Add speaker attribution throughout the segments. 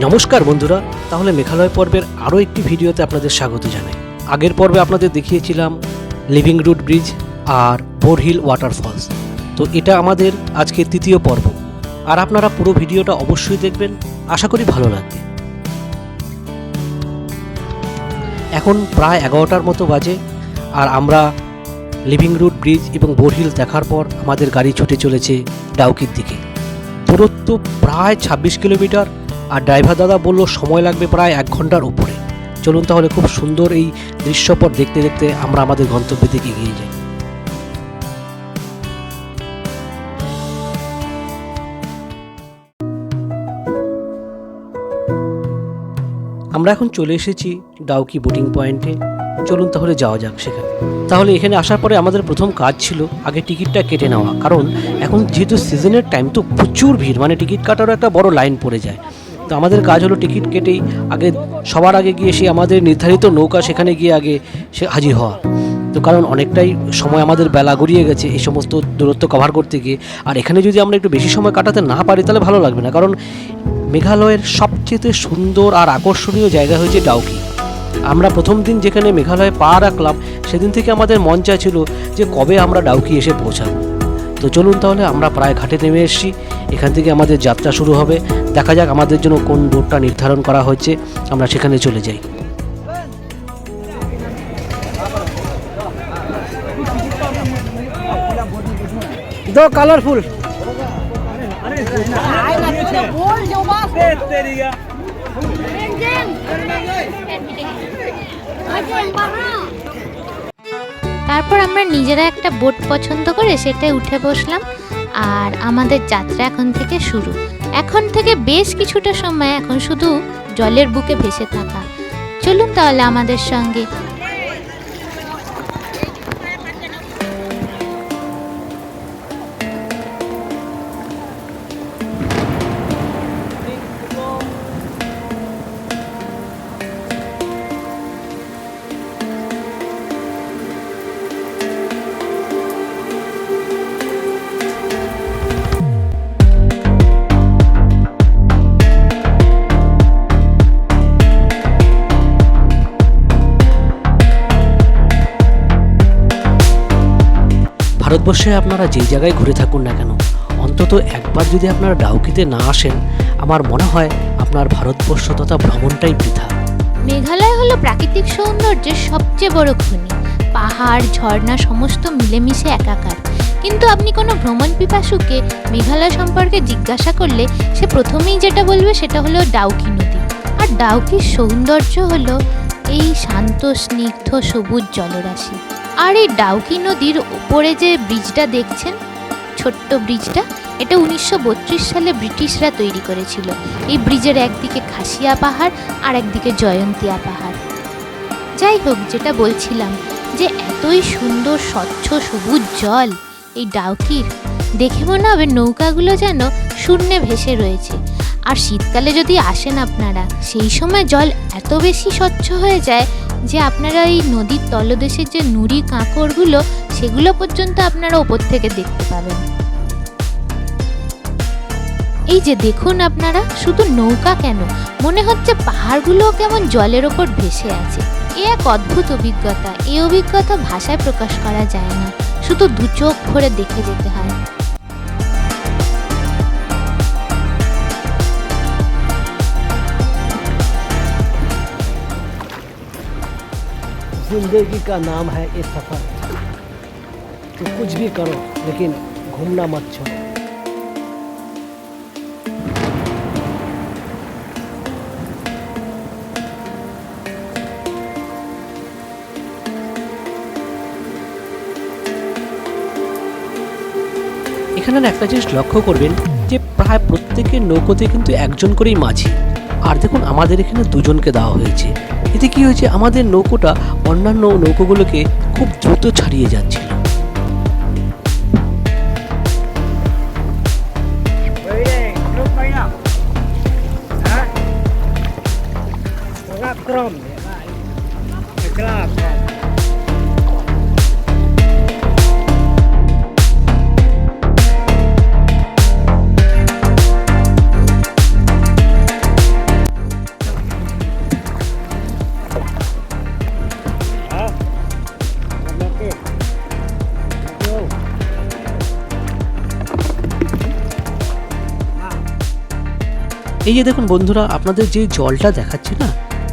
Speaker 1: নমস্কার বন্ধুরা, তাহলে মেঘালয় পর্বের আরও একটি ভিডিওতে আপনাদের স্বাগত জানাই। আগের পর্বে আপনাদের দেখিয়েছিলাম লিভিং রুট ব্রিজ আর বোরহিল ওয়াটারফলস তো এটা আমাদের আজকে তৃতীয় পর্ব। আর আপনারা পুরো ভিডিওটা অবশ্যই দেখবেন, আশা করি ভালো লাগবে। এখন প্রায় এগারোটার মতো বাজে আর আমরা লিভিং রুট ব্রিজ এবং বোরহিল দেখার পর আমাদের গাড়ি ছুটে চলেছে ডাউকির দিকে। দূরত্ব প্রায় ছাব্বিশ কিলোমিটার আর ড্রাইভার দাদা বলল, সময় লাগবে প্রায় এক ঘণ্টার উপরে। চলুন তাহলে খুব সুন্দর এই দৃশ্যপট দেখতে দেখতে আমরা আমাদের গন্তব্যের দিকে এগিয়ে যাই। আমরা এখন চলে এসেছি ডাউকি বোটিং পয়েন্টে। চলুন তাহলে যাওয়া যাক সেখানে। তাহলে এখানে আসার পরে আমাদের প্রথম কাজ ছিল আগে টিকিটটা কেটে নেওয়া। কারণ এখন যেহেতু সিজনের টাইম তো প্রচুর ভিড় মানে টিকিট কাটারও একটা বড় লাইন পড়ে যায়। তো আমাদের কাজ হলো টিকিট কেটেই আগে সবার আগে গিয়ে সে আমাদের নির্ধারিত নৌকা সেখানে গিয়ে আগে সে হাজির হওয়া। তো কারণ অনেকটাই সময় আমাদের বেলা গড়িয়ে গেছে এই সমস্ত দূরত্ব কভার করতে গিয়ে। আর এখানে যদি আমরা একটু বেশি সময় কাটাতে না পারি তাহলে ভালো লাগবে না, কারণ মেঘালয়ের সবচেয়ে সুন্দর আর আকর্ষণীয় জায়গা হয়েছে ডাউকি। আমরা প্রথম দিন যেখানে মেঘালয়ে পা রাখলাম, সেদিন থেকে আমাদের মন চাইছিল যে কবে আমরা ডাউকি এসে পৌঁছাবো। তো চলুন তাহলে আমরা প্রায় ঘাটে নেমে এসেছি এখান থেকে আমাদের যাত্রা শুরু হবে দেখা যাক আমাদের জন্য কোন রুটটা নির্ধারণ করা হয়েছে আমরা সেখানে চলে যাই
Speaker 2: दो कलरफुल
Speaker 3: তারপর আমরা নিজেরা একটা বোট পছন্দ করে সেটায় উঠে বসলাম আর আমাদের যাত্রা এখন থেকে শুরু। এখন থেকে বেশ কিছুটা সময় এখন শুধু জলের বুকে ভেসে থাকা। চলুন তাহলে আমাদের সঙ্গে
Speaker 1: ভারতবর্ষে আপনারা যেই জায়গায় ঘুরে থাকুন না কেন, অন্তত একবার যদি আপনারা ডাউকিতে না আসেন, আমার মনে হয় আপনার ভারতবর্ষ তথা ভ্রমণটাই বৃথা।
Speaker 3: মেঘালয় হলো প্রাকৃতিক সৌন্দর্যের সবচেয়ে বড় খনি। পাহাড়, ঝর্ণা, সমস্ত মিলেমিশে একাকার। কিন্তু আপনি কোনো ভ্রমণ পিপাসুকে মেঘালয় সম্পর্কে জিজ্ঞাসা করলে, সে প্রথমেই যেটা বলবে সেটা হলো ডাউকি নদী। আর ডাউকির সৌন্দর্য হলো এই শান্ত, স্নিগ্ধ, সবুজ জলরাশি। আর এই ডাউকি নদীর ওপরে যে ব্রিজটা দেখছেন, ছোট্ট ব্রিজটা, এটা উনিশশো বত্রিশ সালে ব্রিটিশরা তৈরি করেছিল। এই ব্রিজের একদিকে খাসিয়া পাহাড় আর একদিকে জয়ন্তিয়া পাহাড়। যাই হোক, যেটা বলছিলাম যে এতই সুন্দর, স্বচ্ছ, সবুজ জল এই ডাউকির, দেখে মনে হবে নৌকাগুলো যেন শূন্যে ভেসে রয়েছে। আর শীতকালে যদি আসেন আপনারা, সেই সময় জল এত বেশি স্বচ্ছ হয়ে যায় যে আপনারা এই নদীর তলদেশের যে নুড়ি কাঁকড়গুলো, সেগুলো পর্যন্ত আপনারা ওপর থেকে দেখতে পাবেন। এই যে দেখুন আপনারা, শুধু নৌকা কেন? মনে হচ্ছে পাহাড়গুলো কেমন জলের ওপর ভেসে আছে। এ এক অদ্ভুত অভিজ্ঞতা। এই অভিজ্ঞতা ভাষায় প্রকাশ করা যায় না। শুধু দু চোখ ভরে দেখে যেতে হয়।
Speaker 1: जिंदगी का नाम है ये सफर तो कुछ भी करो लेकिन घूमना मत छोड़ो এখানে না একটা জিনিস লক্ষ্য করবেন যে প্রায় প্রত্যেকের নৌকোতে কিন্তু একজন করেই মাঝি আর দেখুন, আমাদের এখানে দুজনকে দেওয়া হয়েছে। এতে কী হয়েছে? আমাদের নৌকোটা অন্যান্য নৌকোগুলোকে খুব দ্রুত ছাড়িয়ে যাচ্ছিল। Chrome. এই যে দেখুন বন্ধুরা, আপনাদের যে জলটা দেখাচ্ছে না,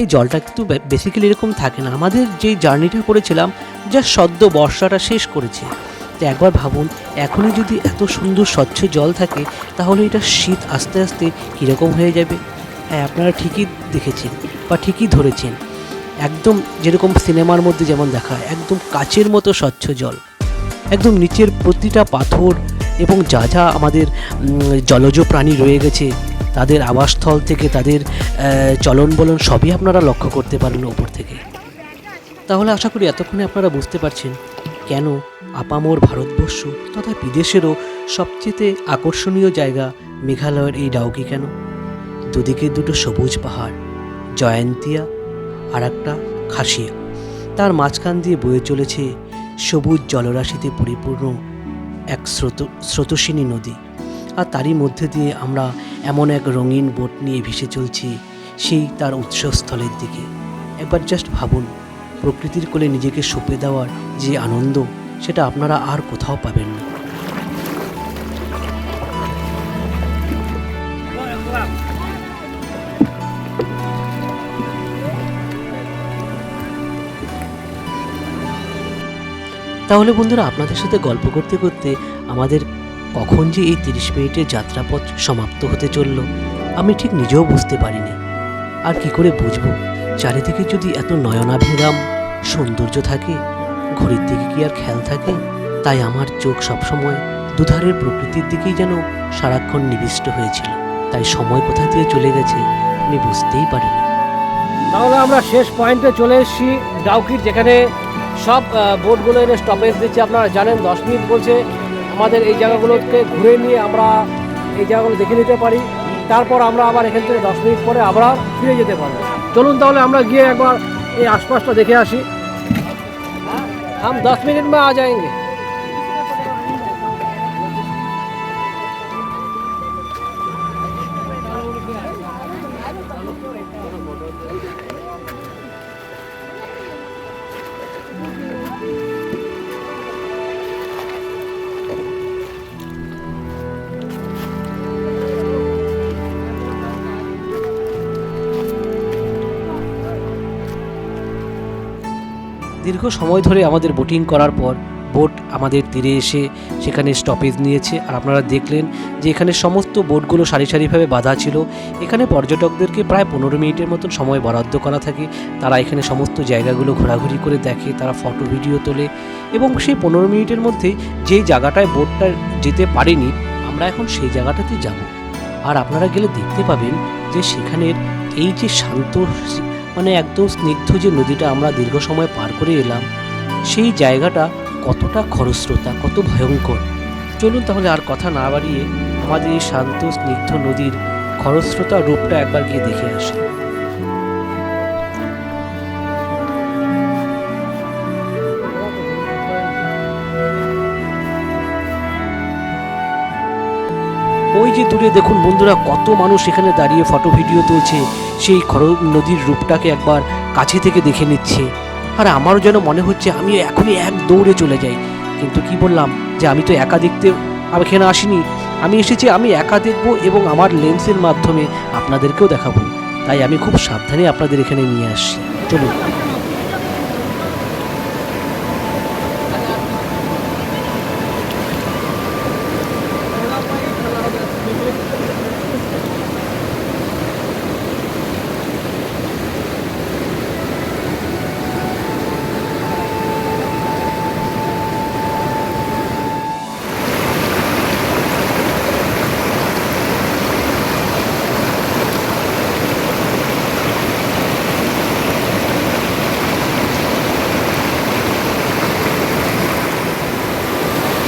Speaker 1: এই জলটা কিন্তু বেসিক্যালি এরকম থাকে না। আমাদের যে জার্নিটা করেছিলাম যা সদ্য বর্ষাটা শেষ করেছে। তো একবার ভাবুন এখনই যদি এত সুন্দর স্বচ্ছ জল থাকে, তাহলে এটা শীত আস্তে আস্তে কীরকম হয়ে যাবে? হ্যাঁ আপনারা ঠিকই দেখেছেন বা ঠিকই ধরেছেন। একদম যেরকম সিনেমার মধ্যে যেমন দেখা একদম কাচের মতো স্বচ্ছ জল। একদম নিচের প্রতিটা পাথর এবং যা যা আমাদের জলজ প্রাণী রয়ে গেছে তাদের আবাসস্থল থেকে তাদের চলন বলন সবই আপনারা লক্ষ্য করতে পারেন ওপর থেকে। তাহলে আশা করি এতক্ষণে আপনারা বুঝতে পারছেন কেন আপামোর ভারতবর্ষ তথা বিদেশেরও সবচেয়ে আকর্ষণীয় জায়গা মেঘালয়ের এই ডাউকি কেন? দুদিকে দুটো সবুজ পাহাড়, জয়ন্তিয়া আর একটা খাসিয়া। তার মাঝখান দিয়ে বয়ে চলেছে সবুজ জলরাশিতে পরিপূর্ণ এক স্রোত, স্রোতস্বিনী নদী। আর তারই মধ্যে দিয়ে আমরা এমন এক রঙিন বোট নিয়ে ভেসে চলছে সেই তার উৎসস্থলের দিকে। একবার জাস্ট ভাবুন, প্রকৃতির কোলে নিজেকে সঁপে দেওয়ার যে আনন্দ, সেটা আপনারা আর কোথাও পাবেন না। তাহলে বন্ধুরা, আপনাদের সাথে গল্প করতে করতে আমাদের কখন যে এই তিরিশ মিনিটের যাত্রাপথ সমাপ্ত হতে চলল, আমি ঠিক নিজেও বুঝতে পারিনি। আর কি করে বুঝব? চারিদিকে যদি এত নয়নাভিরাম, সৌন্দর্য থাকে, ঘড়ির দিকে কি আর খেয়াল থাকে? তাই আমার চোখ সবসময় দুধারের প্রকৃতির দিকেই যেন সারাক্ষণ নিবিষ্ট হয়েছিল। তাই সময় কোথা দিয়ে চলে গেছে, আমি বুঝতেই পারিনি।
Speaker 2: তাহলে আমরা শেষ পয়েন্টে চলে এসেছি, ডাউকির, যেখানে সব বোটগুলো এনে স্টপেজ দিচ্ছে। আপনারা জানেন, দশ মিনিট বলছে। আমাদের এই জায়গাগুলোকে ঘুরে নিয়ে আমরা এই জায়গাগুলো দেখে নিতে পারি তারপর আমরা আবার এখান থেকে দশ মিনিট পরে আবার ফিরে যেতে পারবো চলুন তাহলে আমরা গিয়ে একবার এই আশপাশটা দেখে আসি हम दस मिनट में आ जाएंगे
Speaker 1: দীর্ঘ সময় ধরে আমাদের বোটিং করার পর বোট আমাদের তীরে এসে সেখানে স্টপেজ নিয়েছে। আর আপনারা দেখলেন যে এখানে সমস্ত বোটগুলো সারি সারিভাবে বাঁধা ছিল। এখানে পর্যটকদেরকে প্রায় পনেরো মিনিটের মতন সময় বরাদ্দ করা থাকে। তারা এখানে সমস্ত জায়গাগুলো ঘোরাঘুরি করে দেখে, তারা ফটো ভিডিও তোলে। এবং সেই পনেরো মিনিটের মধ্যে যেই জায়গাটায় বোটটা যেতে পারেনি, আমরা এখন সেই জায়গাটাতে যাব। আর আপনারা গেলে দেখতে পাবেন যে সেখানের এই যে শান্ত মানে একদম স্নিগ্ধ যে নদীটা আমরা দীর্ঘ সময় পার করে এলাম, সেই জায়গাটা কতটা খরস্রোতা, কত ভয়ঙ্কর। চলুন তাহলে আর কথা না বাড়িয়ে আমাদের এই শান্ত, স্নিগ্ধ নদীর খরস্রোতা রূপটা একবার গিয়ে দেখে আসি। ওই যে দূরে দেখুন বন্ধুরা, কত মানুষ এখানে দাঁড়িয়ে ফটো ভিডিও তুলছে। সেই খর নদীর রূপটাকে একবার কাছে থেকে দেখে নিচ্ছে। আর আমারও যেন মনে হচ্ছে আমি এখনই এক দৌড়ে চলে যাই। কিন্তু কি বললাম, যে আমি তো একা দেখতে এখানে আসিনি। আমি এসেছি, আমি একা দেখব এবং আমার লেন্সের মাধ্যমে আপনাদেরকেও দেখাবো। তাই আমি খুব সাবধানে আপনাদের এখানে নিয়ে আসছি। চলুন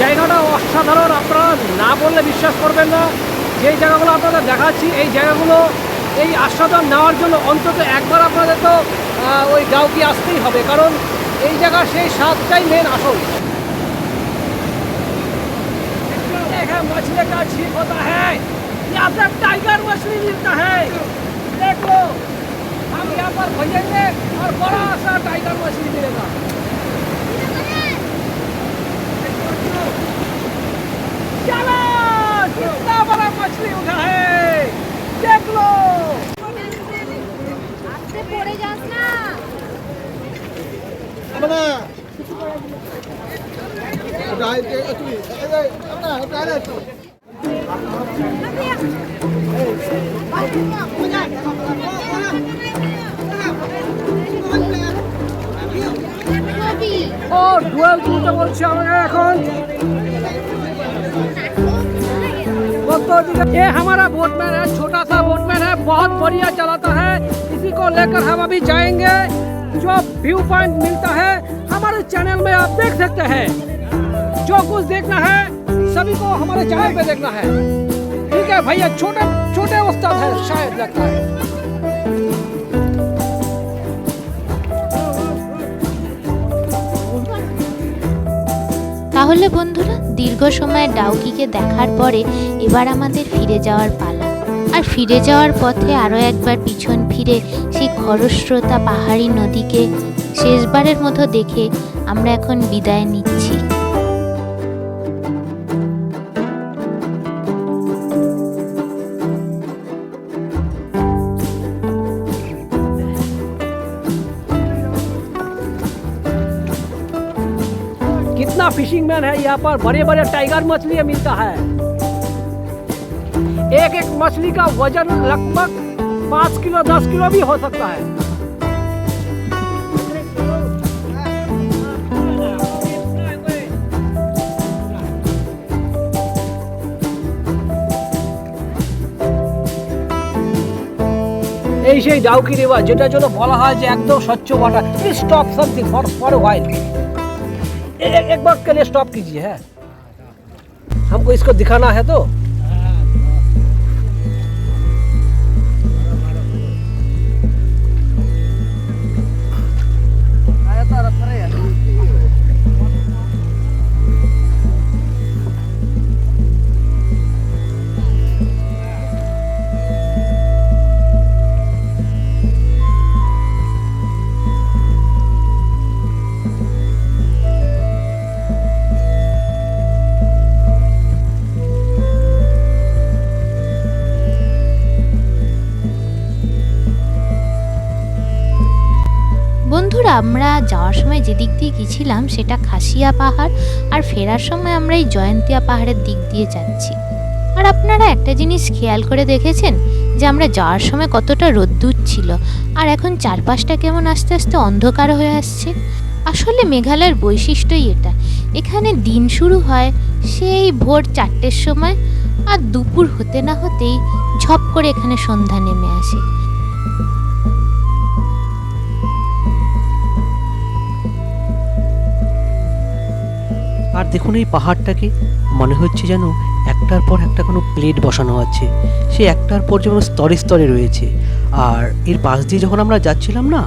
Speaker 2: জায়গাটা অসাধারণ আপনারা না বললে বিশ্বাস করবেন না যেই জায়গাগুলো আপনাদের দেখাচ্ছি এই জায়গাগুলো এই আস্বাদন নেওয়ার জন্য অন্তত একবার আপনাদের তো আহ, ওই ডাউকি আসতেই হবে কারণ এই জায়গা সেই স্বাদটাই মেন আসল देखा मछली का छीप होता है यहाँ पे टाइगर मछली मिलता है देख लो हम यहाँ पर भेजेंगे और बड़ा सा टाइगर मछली मिलेगा चलो उल्टा बड़ा मछली उठा है देख लो পড়ে যাস না আমরা কিছু পড়ে না ওটা তুই এটা আমরা ওটা ये हमारा बोटमैन है, छोटा सा बोटमैन है, बहुत बढ़िया चलाता है। इसी को लेकर हम अभी जाएँगे, जो व्यू पॉइंट मिलता है, हमारे चैनल में आप देख सकते हैं। जो कुछ देखना है, सभी को हमारे चैनल पे देखना है। ठीक है भैया, छोटे छोटे उस्ताद है, शायद लगता है।
Speaker 3: তাহলে বন্ধুরা, দীর্ঘ সময় ডাউকিকে দেখার পরে এবার আমাদের ফিরে যাওয়ার পালা। আর ফিরে যাওয়ার পথে আরও একবার পিছন ফিরে সেই খরস্রোতা পাহাড়ি নদীকে শেষবারের মতো দেখে আমরা এখন বিদায় নিচ্ছি।
Speaker 2: फिशिंग मैन है यहाँ पर बड़े बड़े टाइगर मछली मिलता है एक एक मछली का वजन लगभग पाँच किलो दस किलो भी हो सकता है এই সেই ডাউকি রিভার যেটার জন্য বলা হয় যে একদম স্বচ্ছ water stop something for for while एक एक बार के लिए स्टॉप कीजिए है। हमको इसको दिखाना है तो।
Speaker 3: আমরা যাওয়ার সময় যে দিক দিয়ে গেছিলাম সেটা খাসিয়া পাহাড়, আর ফেরার সময় আমরা এই জয়ন্তিয়া পাহাড়ের দিক দিয়ে যাচ্ছি। আর আপনারা একটা জিনিস খেয়াল করে দেখেছেন? যে আমরা যাওয়ার সময় কতটা রোদ্দুর ছিল, আর এখন চারপাশটা কেমন আস্তে আস্তে অন্ধকার হয়ে আসছে? আসলে মেঘালয়ের বৈশিষ্ট্যই এটা। এখানে দিন শুরু হয় সেই ভোর চারটের সময়, আর দুপুর হতে না হতেই ঝপ করে এখানে সন্ধ্যা নেমে আসে।
Speaker 1: আর দেখুন এই পাহাড়টাকে, মনে হচ্ছে যেন একটার পর একটা কোনো প্লেট বসানো আছে। সে একটার পর যেমন স্তরে স্তরে রয়েছে। আর এর পাশ দিয়ে যখন আমরা যাচ্ছিলাম না,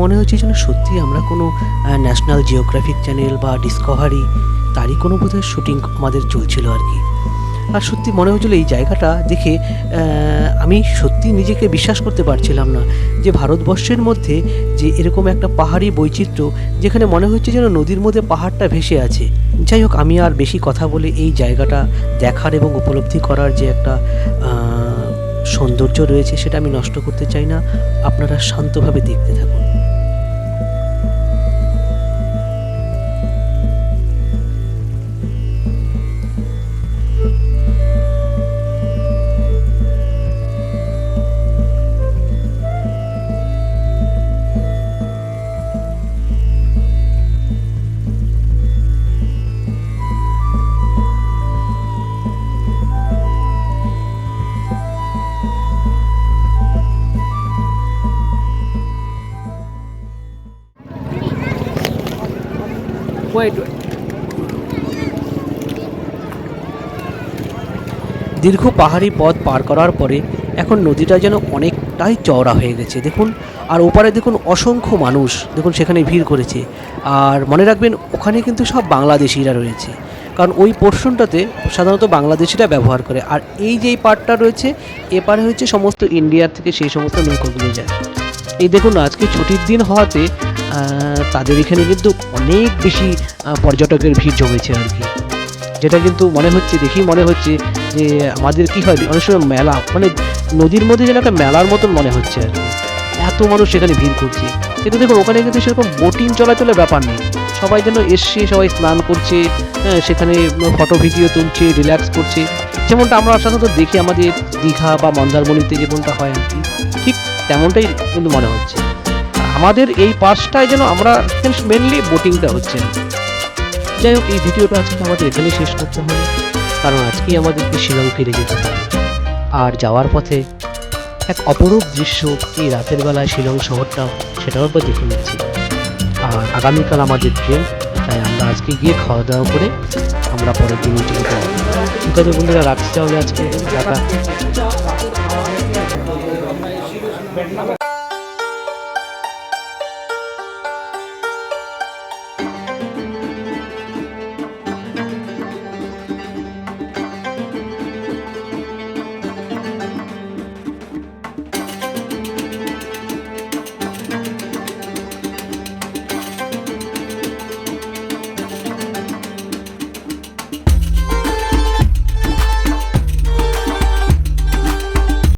Speaker 1: মনে হচ্ছে যেন সত্যি আমরা কোনো ন্যাশনাল জিওগ্রাফিক চ্যানেল বা ডিসকভারি তারই কোনো বোধহয় শুটিং আমাদের চলছিল আর কি। আর সত্যি মনে হচ্ছিল এই জায়গাটা দেখে আমি সত্যি নিজেকে বিশ্বাস করতে পারছিলাম না যে ভারতবর্ষের মধ্যে যে এরকম একটা পাহাড়ি বৈচিত্র্য যেখানে মনে হচ্ছে যেন নদীর মধ্যে পাহাড়টা ভেসে আছে। যাই হোক, আমি আর বেশি কথা বলে এই জায়গাটা দেখার এবং উপলব্ধি করার যে একটা সৌন্দর্য রয়েছে সেটা আমি নষ্ট করতে চাই না। আপনারা শান্তভাবে দেখতে থাকুন। দীর্ঘ পাহাড়ি পথ পার করার পরে এখন নদীটা যেন অনেকটাই চওড়া হয়ে গেছে। দেখুন, আর ওপারে দেখুন অসংখ্য মানুষ। দেখুন, সেখানে ভিড় করেছে। আর মনে রাখবেন, ওখানে কিন্তু সব বাংলাদেশিরা রয়েছে। কারণ ওই পোর্শনটাতে সাধারণত বাংলাদেশিরা ব্যবহার করে। আর এই যে পার্টটা রয়েছে, এপারে হচ্ছে সমস্ত ইন্ডিয়ার থেকে সেই সমস্ত নৌকাগুলো যায়। এই দেখুন, আজকে ছুটির দিন হওয়াতে তাদের এখানে কিন্তু অনেক বেশি পর্যটকের ভিড় জমেছে আর কি। যেটা কিন্তু মনে হচ্ছে দেখি মনে হচ্ছে যে আমাদের কি হয়, অনেক সময় মেলা মানে নদীর মধ্যে যেন একটা মেলার মতন মনে হচ্ছে আর কি। এত মানুষ সেখানে ভিড় করছে। কিন্তু দেখুন, ওখানে কিন্তু সেরকম বোটিং চলাচলের ব্যাপার নেই। সবাই যেন এসছে, সবাই স্নান করছে হ্যাঁ সেখানে ফটো ভিডিও তুলছে রিল্যাক্স করছে। যেমনটা আমরা সাধারণত দেখি আমাদের দীঘা বা মন্দারমণিতে যেমনটা হয় আর কি, ঠিক তেমনটাই কিন্তু মনে হচ্ছে। আমাদের এই পাশটায় যেন আমরা মেনলি বোটিংটা হচ্ছে না। যাই হোক, এই ভিডিওটা আজকে আমাদের এখানেই শেষ করতে হবে। কারণ আজকেই আমাদেরকে শিলং ফিরে যেতে হবে। আর যাওয়ার পথে এক অপরূপ দৃশ্য এই রাতের বেলায় শিলং শহরটা, সেটাও একবার দেখে নিচ্ছি। আর আগামীকাল আমাদের ট্রেন, তাই আমরা আজকে গিয়ে খাওয়া দাওয়া করে আমরা পরের দিন চলে যাব ঠিক আছে বন্ধুরা, রাখছি তাহলে আজকে। টাটা।